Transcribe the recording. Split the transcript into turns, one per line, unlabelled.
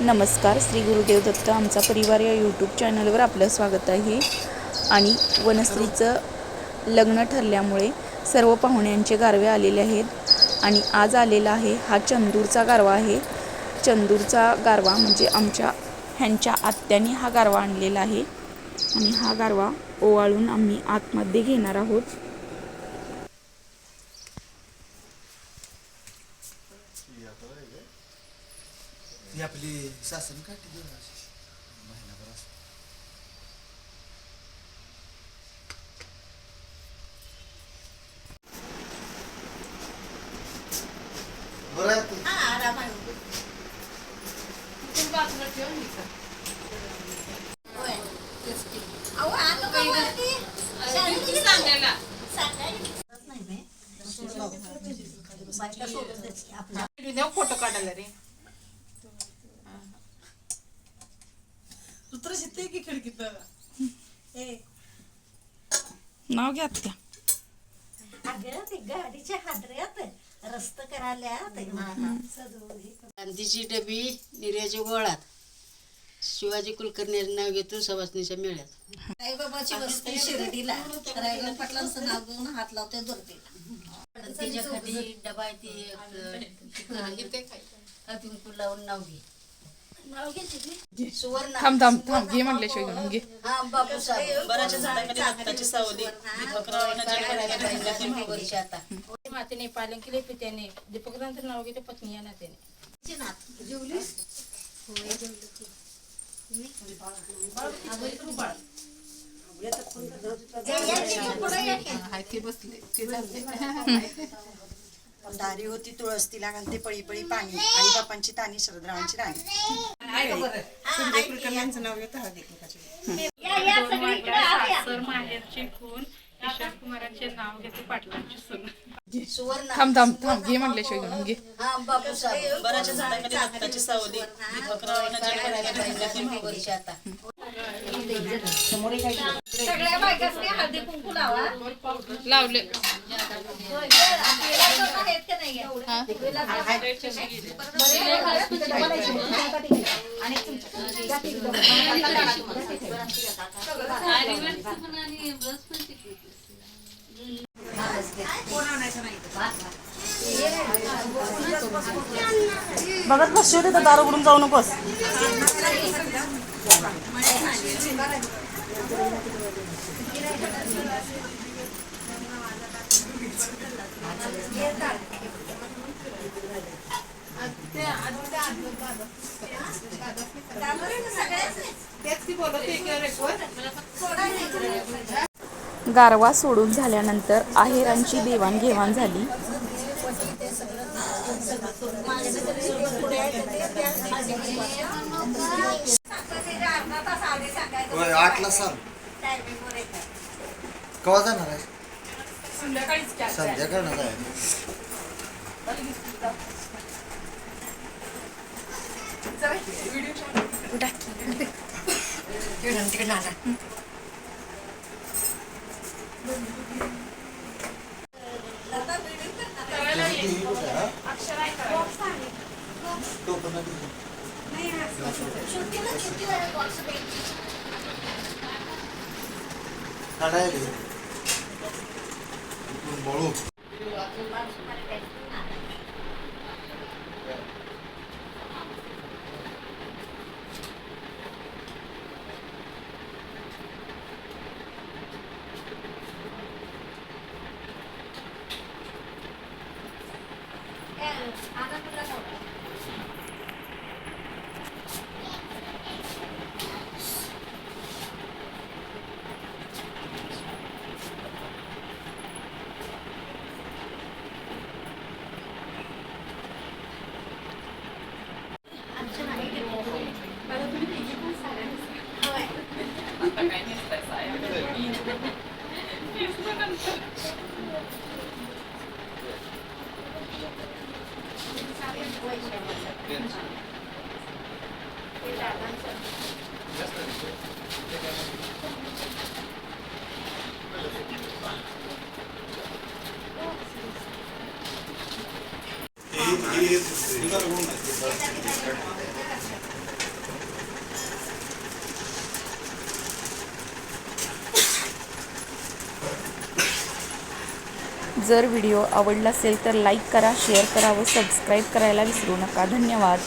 नमस्कार श्री गुरुदेव दत्त आमचा परिवार या यूट्यूब चॅनलवर आपलं स्वागत आहे. आणि वनस्त्रीचं लग्न ठरल्यामुळे सर्व पाहुण्यांचे गारवे आलेले आहेत. आणि आज आलेला आहे हा चंदूरचा गारवा आहे. चंदूरचा गारवा म्हणजे आमच्या ह्यांच्या आत्याने हा गारवा आणलेला आहे. आणि हा गारवा ओवाळून आम्ही आतमध्ये घेणार आहोत.
ही आपली शासन काठी देऊ महिनाभर असं. बरं आहे तू.
फोटो काढायला रे
तू की खिडकीत
नाव घ्या आत्या
अगं ते गाडीच्या हादऱ्यात रस्त करायला
गांधीची डबी निर्याच्या गोळात शिवाजी कुलकर्णी नाव घेतो सवासनीच्या मेळ्यात
साईबाबाची वस्ती शिर्डीला रायगड पाटलांचं नाव घेऊन हात लावते दुर्बीला
त्याच्याखाली डबा आहे ती लावून नाव घे
थांब थांब थांब घे म्हटल्याशिवाय घेऊन घे.
हा आता
मातेने पालन केले पित्याने. दीपकरांचं नाव घेते पत्नी या नात्याने.
दारी होती तुळस तिला घालते पळी पळी पाणी. आई बापांची तानी शरदरावांची राणी. नाव घेतं
माहेरची खून. किशोर कुमारांचे नाव घेते पाटलांची सून.
सुवर्ण.
थांब थांब थांब. घे म्हटल्याशिवाय घेऊन घे.
हा बापूसाहेब
बराच्या झाडाखाली रक्ताची सावली.
वर्ष आता
सगळ्या बायकांनी हळदी कुंकू लावा.
लावले.
बघत बस शेवटी तर दारू उडून जाऊ नकोस.
गारवा सोडून झाल्यानंतर आहेरांची देवाणघेवाण झाली.
होय, आठला सांग. केव्हा जाणार आहे संध्याकाळ ना जाय तो पण नाही. काढायला दे. ঠান্ডা বড় 이거를 보면
जर व्हिडिओ आवडला असेल तर लाईक करा शेअर करा व सबस्क्राईब करायला विसरू नका. धन्यवाद.